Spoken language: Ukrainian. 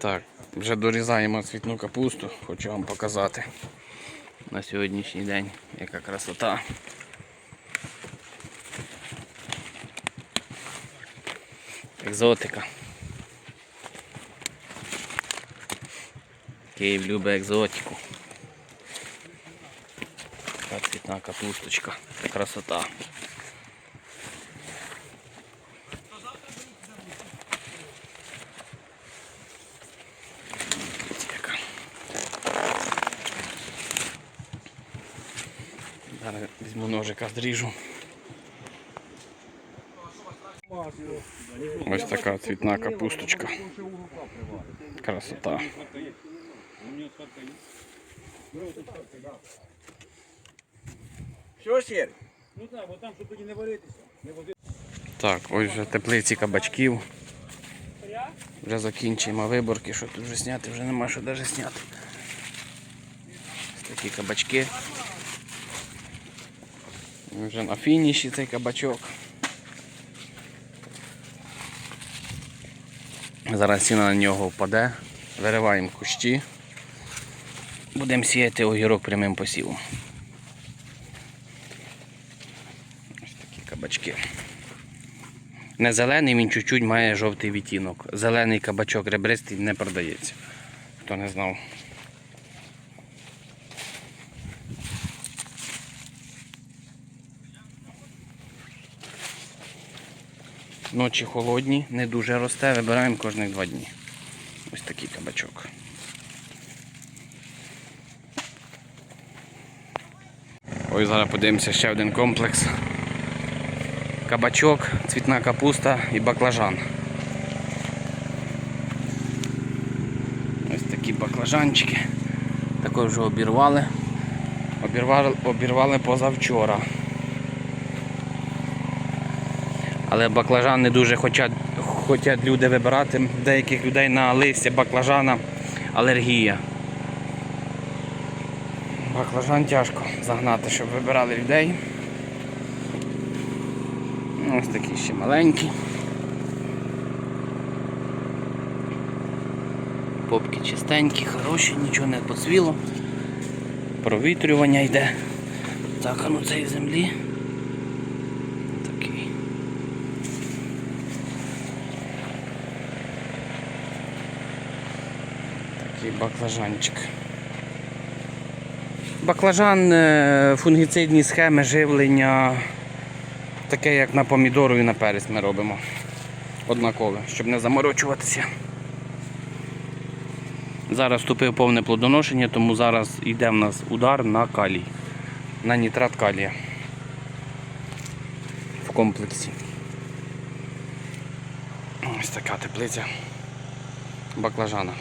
Так, вже дорізаємо цвітну капусту, хочу вам показати на сьогоднішній день, яка красота. Екзотика. Київ любить екзотику. Така цвітна капусточка. Красота. Зараз візьму ножика, зріжу. Ось така цвітна капусточка. Красота. Що, Сєр? Ну так, бо там, щоб тоді не варитися. Так, ось вже теплиці кабачків. Вже закінчуємо виборки, що тут вже зняти, вже нема що навіть зняти. Ось такі кабачки. Вже на фініші цей кабачок. Зараз ціна на нього впаде. Вириваємо кущі. Будемо сіяти огірок прямим посівом. Ось такі кабачки. Не зелений, він чуть-чуть має жовтий відтінок. Зелений кабачок ребристий не продається. Хто не знав. Ночі холодні, не дуже росте, вибираємо кожних два дні. Ось такий кабачок. Ось зараз подивимося ще один комплекс кабачок, цвітна капуста і баклажан. Ось такі баклажанчики. Також вже обірвали. Обірвали, обірвали позавчора. Але баклажан не дуже хочуть, хочуть люди вибирати. Деяких людей на листя баклажана алергія. Баклажан тяжко загнати, щоб вибирали людей. Ось такі ще маленькі. Попки чистенькі, хороші, нічого не поцвіло. Провітрювання йде. Так, а ну цей землі. Такий баклажанчик. Баклажан е, фунгіцидні схеми живлення. Таке, як на помідору і на перець ми робимо. Однакове, щоб не заморочуватися. Зараз вступив повне плодоношення, тому зараз йде в нас удар на калій, на нітрат калія в комплексі. Ось така теплиця баклажана.